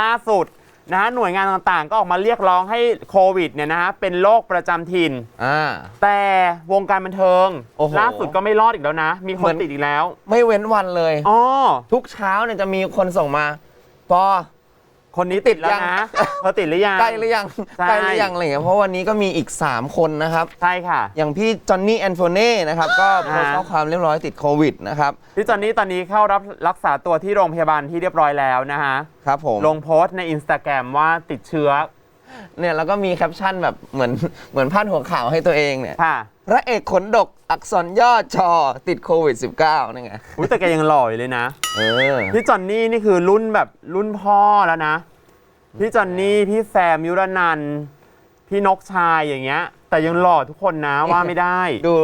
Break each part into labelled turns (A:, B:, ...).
A: ล่าสุดนะฮะหน่วยงานต่างๆ ก็ออกมาเรียกร้องให้โควิดเนี่ยนะฮะเป็นโรคประจำถิ่น
B: อ่า
A: แต่วงการบันเทิง
B: โอ้โห
A: ล่าสุดก็ไม่รอดอีกแล้วนะ มีค
B: เหมื
A: น
B: อน
A: ติดอีกแล้ว
B: ไม่เว้นวันเลย
A: อ๋อ
B: ทุกเช้าเนี่ยจะมีคนส่งมา ปอ
A: คนนี้ติดแล้ว
B: ยัง
A: นะเธอติดหรือยัง
B: ใกล้หรือยัง
A: ใช่
B: ใกล้หรือยังอะไรอย่างเงี้ยเพราะวันนี้ก็มีอีก 3 คนนะครับ
A: ใช่ค่ะ
B: อย่างพี่จอห์นนี่แอนโฟเน่นะครับ ก็โพสต์
A: อ่า
B: ข้อความเรียบร้อยติดโควิดนะครับ
A: พี่จอนนี่ตอนนี้เข้ารับรักษาตัวที่โรงพยาบาลที่เรียบร้อยแล้วนะฮะ
B: ครับผม
A: ลงโพสต์ในอินสตาแกรมว่าติดเชื้อ
B: เนี่ยแล้วก็มีแคปชั่นแบบเหมือนเหมือนพาดหัวข่าวให้ตัวเองเนี่ย
A: ค่ะ
B: พระเอกขนดกอักษรย่อชอติดโควิด 19 นี่ไง
A: อุ๊ยแต่แกยังหล่ออยู่เลยนะ
B: เออ
A: พี่จอนนี่นี่คือรุ่นแบบรุ่นพ่อแล้วนะ พี่จอนนี่พี่แซมยุรนันท์พี่นกชายอย่างเงี้ย แต่ยังหล่อทุกคนนะว่าไม่ได้
B: ดู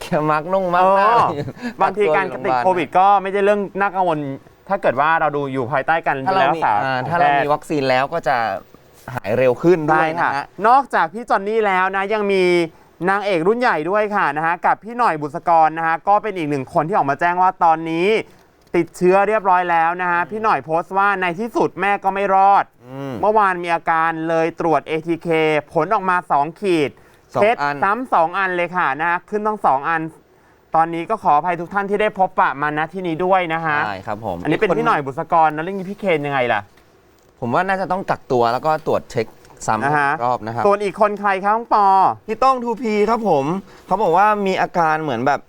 B: แค่มักนุ่งมั
A: เอก
B: หน้า
A: อบางทีการติดโควิด ก็ไม่ใช่เรื่องน่ากังวล ถ้าเกิดว่าเราดูอยู่ภายใต้การ
B: ถ้า
A: ดูแล
B: เรา
A: รั
B: มี
A: กษา
B: อ่า
A: ของ
B: ถ้าเรา
A: แพท
B: มี
A: ย์
B: วัคซีนแล้วก็จะหายเร็วขึ้นด้
A: ได้
B: วยนะ
A: ค่ะ
B: ฮะ
A: นอกจากพี่จอนนี่แล้วนะ ยังมีนางเอกรุ่นใหญ่ด้วยค่ะนะฮะกับพี่หน่อยบุษกรนะฮะก็เป็นอีกหนึ่งคนที่ออกมาแจ้งว่าตอนนี้ ติดเชื้อเรียบร้อยแล้วนะฮะ พี่หน่อยโพสต์ว่าในที่สุดแม่ก็ไม่รอด
B: อืม
A: เมื่อวานมีอาการเลยตรวจ ATK ผลออกมา 2 ขีด
B: สอง
A: เท็จ
B: อัน
A: ซ้ำสองอันเลยค่ะนะฮะขึ้นต้องสองอัน ตอนนี้ก็ขออภัยทุกท่านที่ได้พบปะมาณที่นี้ด้วยนะฮะ
B: ใช่ครับผม
A: อันนี้เป็น
B: ค
A: พี่หน่อยบุษกรนะเรื่องนี้พี่เคนยังไงล่ะ
B: ผมว่าน่าจะต้องกักตัวแล้วก็ตรวจเช็คซ้ำ
A: นะฮะ
B: รอบนะครับ
A: ส่วนอีกคนใครครับน้องปอ
B: พี่ต้องทูพีครับผม เขาบอกว่ามีอาการเหมือนแบบ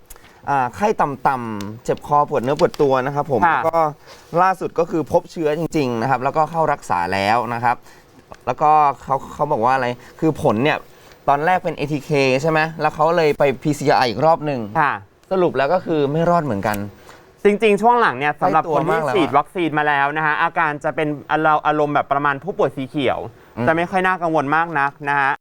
B: อ่าไข้ต่ำๆเจ็บคอปวดเนื้อปวดตัวนะครับผม
A: ค่ะ
B: แล้วก็ล่าสุดก็คือพบเชื้อจริง ๆ นะครับ แล้วก็เข้ารักษาแล้วนะครับ แล้วก็เขาเขาบอกว่าอะไรคือผลเนี่ยตอนแรกเป็น ATK ใช่ไหมแล้วเขาเลยไป PCR อีกรอบหนึ่ง
A: ค่ะ
B: สรุปแล้วก็คือไม่รอดเหมือนกัน
A: จริง ๆ ช่วงหลังเนี่ยสำหรับ
B: ใกล้ตั
A: ควนที่
B: มากแล้วอะ
A: ฉีดวัคซีนมาแล้วนะฮะอาการจะเป็นอารมณ์อารมณ์แบบประมาณผู้ป่วยสีเขียว
B: อืม
A: จะไม่ค่อยน่ากังวลมากนักนะฮะ